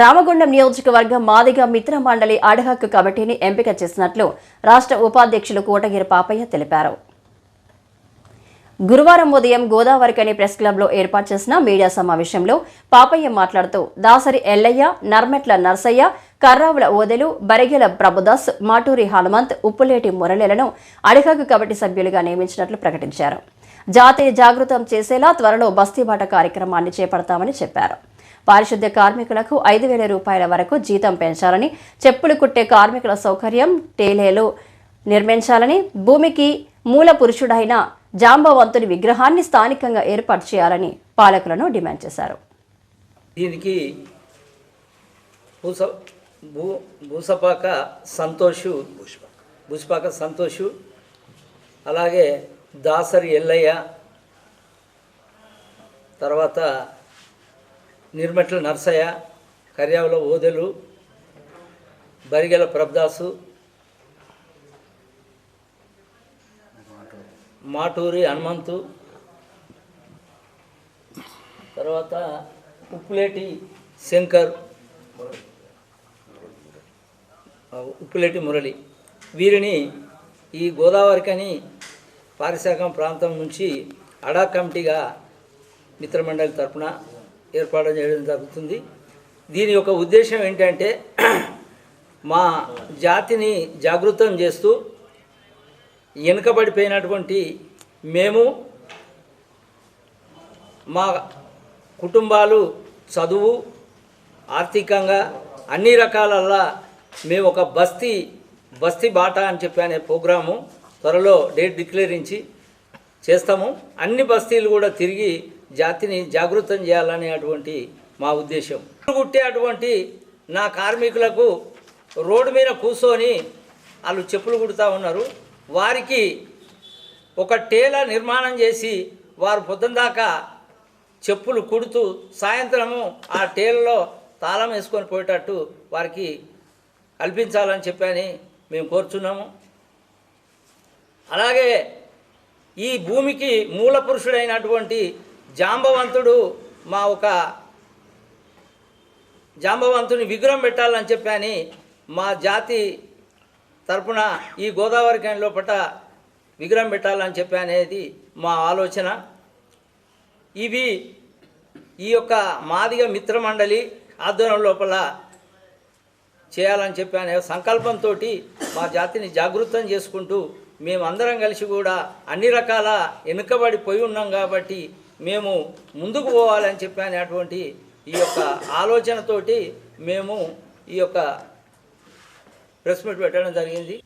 రామగుండం నియోజకవర్గం మాదిగ మిత్ర మండలి అడహక్కు కమిటీని ఎంపిక చేసినట్లు రాష్ట్ర ఉపాధ్యక్షులు కోటగిరి పాపయ్య తెలిపారు. గురువారం ఉదయం గోదావరికని ప్రెస్ క్లబ్లో ఏర్పాటు చేసిన మీడియా సమావేశంలో పాపయ్య మాట్లాడుతూ దాసరి ఎల్లయ్య నర్మెట్ల నర్సయ్య కర్రావుల ఓదెలు బరిగెల ప్రభుదాస్ మాటూరి హనుమంత్ ఉప్పులేటి మురళిలను అడిహక్ కమిటీ సభ్యులుగా నియమించినట్లు ప్రకటించారు. జాతీయ జాగృతం చేసేలా త్వరలో బస్తీబాట కార్యక్రమాన్ని చేపడతామని చెప్పారు. పారిశుద్ధ్య కార్మికులకు ఐదు వేల రూపాయల వరకు జీతం పెంచాలని చెప్పులు కుట్టే కార్మికుల సౌకర్యం టేలేలు నిర్మించాలని భూమికి మూల పురుషుడైన జాంబవంతుని విగ్రహాన్ని స్థానికంగా ఏర్పాటు చేయాలని పాలకులను డిమాండ్ చేశారు. దీనికి భూస భూ భూసపాక సంతోషు భూసపాక సంతోషు అలాగే దాసరి ఎల్లయ్య తర్వాత నిర్మట్ల నర్సయ్య కర్యావుల ఓదెలు బరిగెల ప్రభదాసు మాటూరి హనుమంతు తర్వాత ఉప్పులేటి శంకర్ ఉప్పులేటి మురళి. వీరిని ఈ గోదావరికని పారిశాఖం ప్రాంతం నుంచి అడా కమిటీగా మిత్రమండలి తరపున ఏర్పాటు చేయడం జరుగుతుంది. దీని యొక్క ఉద్దేశం ఏంటంటే మా జాతిని జాగృతం చేస్తూ వెనుకబడిపోయినటువంటి మేము మా కుటుంబాలు చదువు ఆర్థికంగా అన్ని రకాలల్లా మేము ఒక బస్తీ బస్తీ బాట అని చెప్పి అనే ప్రోగ్రాము త్వరలో డేట్ డిక్లేరించి చేస్తాము. అన్ని బస్తీలు కూడా తిరిగి జాతిని జాగృతం చేయాలనేటువంటి మా ఉద్దేశం. కుట్టే అటువంటి నా కార్మికులకు రోడ్డు మీద కూర్చొని వాళ్ళు చెప్పులు కుడుతూ ఉన్నారు. వారికి ఒక టేల నిర్మాణం చేసి వారు పొద్దున దాకా చెప్పులు కుడుతూ సాయంత్రము ఆ టేలలో తాళం వేసుకొని పోయేటట్టు వారికి కల్పించాలని చెప్పని మేము కోరుచున్నాము. అలాగే ఈ భూమికి మూల పురుషుడైనటువంటి జాంబవంతుడు మా ఒక జాంబవంతుని విగ్రహం పెట్టాలని చెప్పని మా జాతి తరపున ఈ గోదావరి కాని లోపల విగ్రహం పెట్టాలని చెప్పి అనేది మా ఆలోచన. ఇవి ఈ యొక్క మాదిగ మిత్రమండలి ఆధ్వర్యం లోపల చేయాలని చెప్పి అనే సంకల్పంతో మా జాతిని జాగృతం చేసుకుంటూ మేమందరం కలిసి కూడా అన్ని రకాల వెనుకబడి పోయి ఉన్నాం కాబట్టి మేము ముందుకు పోవాలని చెప్పి అనేటువంటి ఈ యొక్క ఆలోచనతోటి మేము ఈ యొక్క ప్రెస్ మీట్ పెట్టడం జరిగింది.